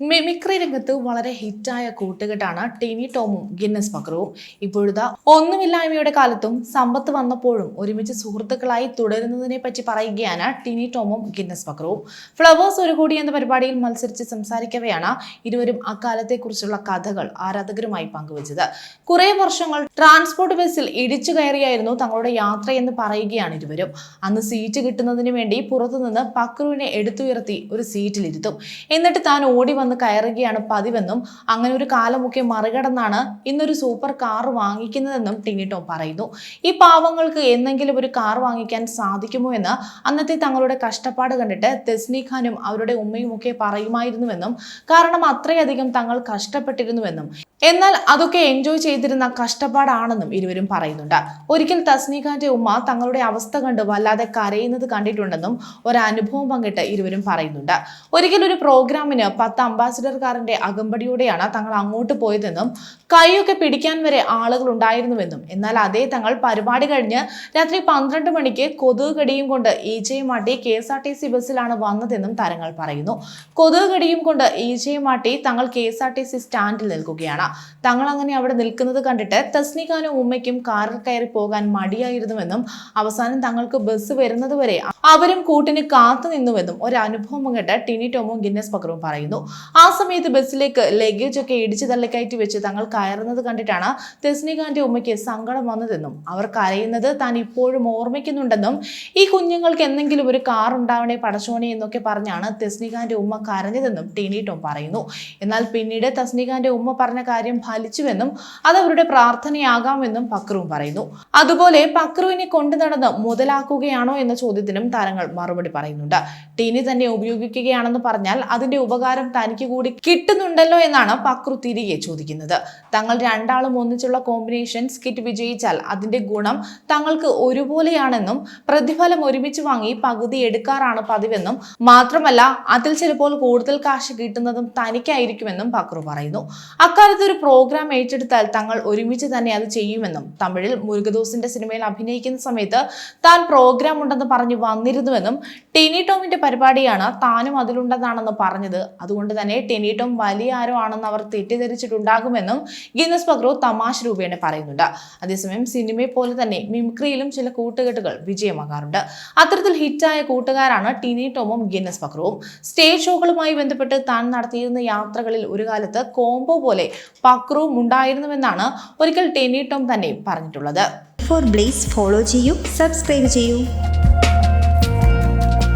Mimicry രംഗത്ത് വളരെ ഹിറ്റായ കൂട്ടുകെട്ടാണ് ടിനി ടോമും ഗിന്നസ് മക്രവും. ഇപ്പോഴത്തെ ഒന്നുമില്ലായ്മയുടെ കാലത്തും സമ്പത്ത് വന്നപ്പോഴും ഒരുമിച്ച് സുഹൃത്തുക്കളായി തുടരുന്നതിനെ പറ്റി പറയുകയാണ് ടിനി ടോമും ഗിന്നസ് മക്രവും. ഫ്ലവേഴ്സ് ഒരു കൂടി എന്ന പരിപാടിയിൽ മത്സരിച്ച് സംസാരിക്കവെയാണ് ഇരുവരും അക്കാലത്തെക്കുറിച്ചുള്ള കഥകൾ ആരാധകരുമായി പങ്കുവച്ചത്. കുറെ വർഷങ്ങൾ ട്രാൻസ്പോർട്ട് ബസ്സിൽ ഇടിച്ചു കയറിയായിരുന്നു തങ്ങളുടെ യാത്രയെന്ന് പറയുകയാണ് ഇരുവരും. അന്ന് സീറ്റ് കിട്ടുന്നതിന് വേണ്ടി പുറത്തുനിന്ന് പക്രുവിനെ എടുത്തുയർത്തി ഒരു സീറ്റിലിരുത്തും. എന്നിട്ട് താൻ ഓടി വന്ന് കയറുകയാണ് പതിവെന്നും അങ്ങനെ ഒരു കാലമൊക്കെ മറികടന്നാണ് ഇന്നൊരു സൂപ്പർ കാർ വാങ്ങിക്കുന്നതെന്നും ടിനി ടോം പറയുന്നു. ഈ പാവങ്ങൾക്ക് എന്തെങ്കിലും ഒരു കാർ വാങ്ങിക്കാൻ സാധിക്കുമോ എന്ന് അന്നത്തെ തങ്ങളുടെ കഷ്ടപ്പാട് കണ്ടിട്ട് തെസ്നി ഖാനും അവരുടെ ഉമ്മയും ഒക്കെ പറയുമായിരുന്നുവെന്നും കാരണം അത്രയധികം തങ്ങൾ കഷ്ടപ്പെട്ടിരുന്നുവെന്നും എന്നാൽ അതൊക്കെ എൻജോയ് ചെയ്തിരുന്ന കഷ്ടപ്പാടാണെന്നും ഇരുവരും പറയുന്നുണ്ട്. ഒരിക്കൽ തസ്നീഖാന്റെ ഉമ്മ തങ്ങളുടെ അവസ്ഥ കണ്ട് വല്ലാതെ കരയുന്നത് കണ്ടിട്ടുണ്ടെന്നും ഒരനുഭവം പങ്കിട്ട് ഇരുവരും പറയുന്നുണ്ട്. ഒരിക്കൽ ഒരു പ്രോഗ്രാമിന് പത്ത് അംബാസിഡർക്കാരന്റെ അകമ്പടിയോടെയാണ് തങ്ങൾ അങ്ങോട്ട് പോയതെന്നും കൈയൊക്കെ പിടിക്കാൻ വരെ ആളുകൾ ഉണ്ടായിരുന്നുവെന്നും എന്നാൽ അതേ തങ്ങൾ പരിപാടി കഴിഞ്ഞ് രാത്രി പന്ത്രണ്ട് മണിക്ക് കൊതുക് കടിയും കൊണ്ട് ഈച്ചയും Maati K S R T C ബസ്സിലാണ് വന്നതെന്നും താരങ്ങൾ പറയുന്നു. കൊതുക് കടിയും കൊണ്ട് ഈച്ചയും മാട്ടി തങ്ങൾ K S R T C സ്റ്റാൻഡിൽ നിൽക്കുകയാണ്. തങ്ങൾ അങ്ങനെ അവിടെ നിൽക്കുന്നത് കണ്ടിട്ട് തസ്നിഖാനും ഉമ്മയ്ക്കും കാറിൽ കയറി പോകാൻ മടിയായിരുന്നുവെന്നും അവസാനം തങ്ങൾക്ക് ബസ് വരുന്നതുവരെ അവരും കൂട്ടിന് കാത്തു നിന്നുവെന്നും ഒരു അനുഭവം ടിനി ടോമും ഗിന്നസ് പക്രവും പറയുന്നു. ആ സമയത്ത് ബസ്സിലേക്ക് ലഗേജ് ഒക്കെ ഇടിച്ചു തള്ളിക്കയറ്റി വെച്ച് തങ്ങൾ കയറുന്നത് കണ്ടിട്ടാണ് തെസ്നികാന്റെ ഉമ്മയ്ക്ക് സങ്കടം വന്നതെന്നും അവർ കരയുന്നത് താൻ ഇപ്പോഴും ഓർമ്മിക്കുന്നുണ്ടെന്നും ഈ കുഞ്ഞുങ്ങൾക്ക് എന്തെങ്കിലും ഒരു കാർ ഉണ്ടാവണേ പടച്ചോണേ എന്നൊക്കെ പറഞ്ഞാണ് തെസ്നികാന്റെ ഉമ്മ കരഞ്ഞതെന്നും ടിനി ടോം പറയുന്നു. എന്നാൽ പിന്നീട് തസ്നികാന്റെ ഉമ്മ പറഞ്ഞ കാര്യം ഫലിച്ചുവെന്നും അത് അവരുടെ പ്രാർത്ഥനയാകാമെന്നും പക്രുവും പറയുന്നു. അതുപോലെ പക്രുവിനെ കൊണ്ടു നടന്ന് മുതലാക്കുകയാണോ എന്ന ചോദ്യത്തിനും താരങ്ങൾ മറുപടി പറയുന്നുണ്ട്. ടീനി തന്നെ ഉപയോഗിക്കുകയാണെന്ന് പറഞ്ഞാൽ അതിന്റെ ഉപകാരം തനിക്ക് കൂടി കിട്ടുന്നുണ്ടല്ലോ എന്നാണ് പക്രു തിരികെ ചോദിക്കുന്നത്. തങ്ങൾ രണ്ടാളും ഒന്നിച്ചുള്ള കോമ്പിനേഷൻ സ്കിറ്റ് വിജയിച്ചാൽ അതിന്റെ ഗുണം തങ്ങൾക്ക് ഒരുപോലെയാണെന്നും പ്രതിഫലം ഒരുമിച്ച് വാങ്ങി പകുതി എടുക്കാറാണ് പതിവെന്നും മാത്രമല്ല അതിൽ ചിലപ്പോൾ കൂടുതൽ കാശ് കിട്ടുന്നതും തനിക്കായിരിക്കുമെന്നും പക്രു പറയുന്നു. അക്കാലത്ത് ഒരു പ്രോഗ്രാം ഏറ്റെടുത്താൽ തങ്ങൾ ഒരുമിച്ച് തന്നെ അത് ചെയ്യുമെന്നും തമിഴിൽ മുരുകദോസിന്റെ സിനിമയിൽ അഭിനയിക്കുന്ന സമയത്ത് താൻ പ്രോഗ്രാം ഉണ്ടെന്ന് പറഞ്ഞു വന്നിരുന്നുവെന്നും ടെനി ടോമിന്റെ പരിപാടിയാണ് താനും അതിലുണ്ടെന്നാണെന്ന് പറഞ്ഞത്. അതുകൊണ്ട് തന്നെ ടെനി ടോം വലിയ ആരോ ആണെന്ന് അവർ തെറ്റിദ്ധരിച്ചിട്ടുണ്ടാകുമെന്നും ഗിന്നസ് പക്രോ തമാശ രൂപേണ പറയുന്നുണ്ട്. അതേസമയം സിനിമയെ പോലെ തന്നെ മിമിക്രിയിലും ചില കൂട്ടുകെട്ടുകൾ വിജയമാകാറുണ്ട്. അത്തരത്തിൽ ഹിറ്റായ കൂട്ടുകാരാണ് ടിനി ടോമും ഗിന്നസ് പക്രവും. സ്റ്റേജ് ഷോകളുമായി ബന്ധപ്പെട്ട് താൻ നടത്തിയിരുന്ന യാത്രകളിൽ ഒരു കാലത്ത് കോംബോ പോലെ പക്രവും ഉണ്ടായിരുന്നുവെന്നാണ് ഒരിക്കൽ ടെനി ടോം തന്നെ പറഞ്ഞിട്ടുള്ളത്. ഫോർ ബ്ലേസ് ഫോളോ ചെയ്യൂ സബ്സ്ക്രൈബ് ചെയ്യൂ.